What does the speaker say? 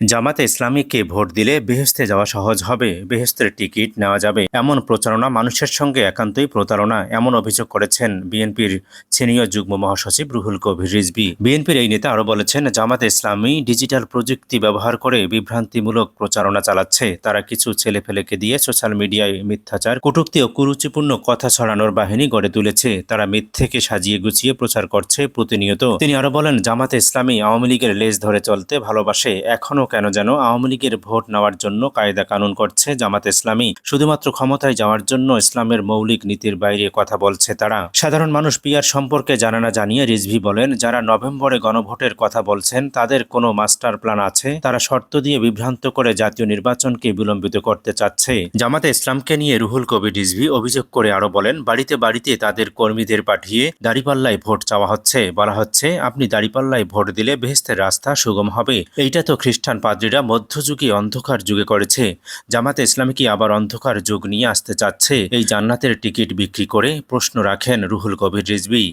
জামাতে ইসলামীকে ভোট দিলে বেহেস্তে যাওয়া সহজ হবে বেহেস্তের টিকিট নেওয়া যাবে। এমন প্রচারণা মানুষের সঙ্গে একান্তই প্রতারণা, এমন অভিযোগ করেছেন বিএনপির সিনিয়র যুগ্ম মহাসচিব রুহুল কবির রিজবি বিএনপির এই নেতা আরও বলেছেন, জামাতে ইসলামী ডিজিটাল প্রযুক্তি ব্যবহার করে বিভ্রান্তিমূলক প্রচারণা চালাচ্ছে। তারা কিছু ছেলেফেলেকে দিয়ে সোশ্যাল মিডিয়ায় মিথ্যাচার, কটূক্তি ও কুরুচিপূর্ণ কথা ছড়ানোর বাহিনী গড়ে তুলেছে। তারা মিথ্যেকে সাজিয়ে গুছিয়ে প্রচার করছে প্রতিনিয়ত। তিনি আরও বলেন, জামাতে ইসলামী আওয়ামী লীগের লেজ ধরে চলতে ভালোবাসে, এখনও কেন যেন আওয়ামী লীগের ভোট নেওয়ার জন্য কায়দা কানুন করছে জামাত ইসলামী। শুধুমাত্র ক্ষমতায় যাওয়ার জন্য ইসলামের মৌলিক নীতির বাইরে কথা বলছে তারা। সাধারণ মানুষ পিয়ার সম্পর্কে জানা না জানিয়ে রিজভি বলেন, যারা নভেম্বরে গণভোটের কথা বলছেন, তাদের কোনো মাস্টার প্ল্যান আছে? তারা শর্ত দিয়ে বিভ্রান্ত করে জাতীয় নির্বাচনকে বিলম্বিত করতে চাচ্ছে। জামাতে ইসলামকে নিয়ে রুহুল কবির রিজভি অভিযোগ করে আরও বলেন, বাড়িতে বাড়িতে তাদের কর্মীদের পাঠিয়ে দাড়িপাল্লায় ভোট চাওয়া হচ্ছে। বলা হচ্ছে, আপনি দাড়িপাল্লায় ভোট দিলে বেহেস্তের রাস্তা সুগম হবে। এইটা তো খ্রিস্টান পাদ্রীরা মধ্যযুগে অন্ধকার যুগে করেছে। জামাতে ইসলামী কি আবার অন্ধকার যুগ নিয়ে আসতে চাচ্ছে। এই জান্নাতের টিকিট বিক্রি করে প্রশ্ন রাখেন রুহুল কবির রিজভি।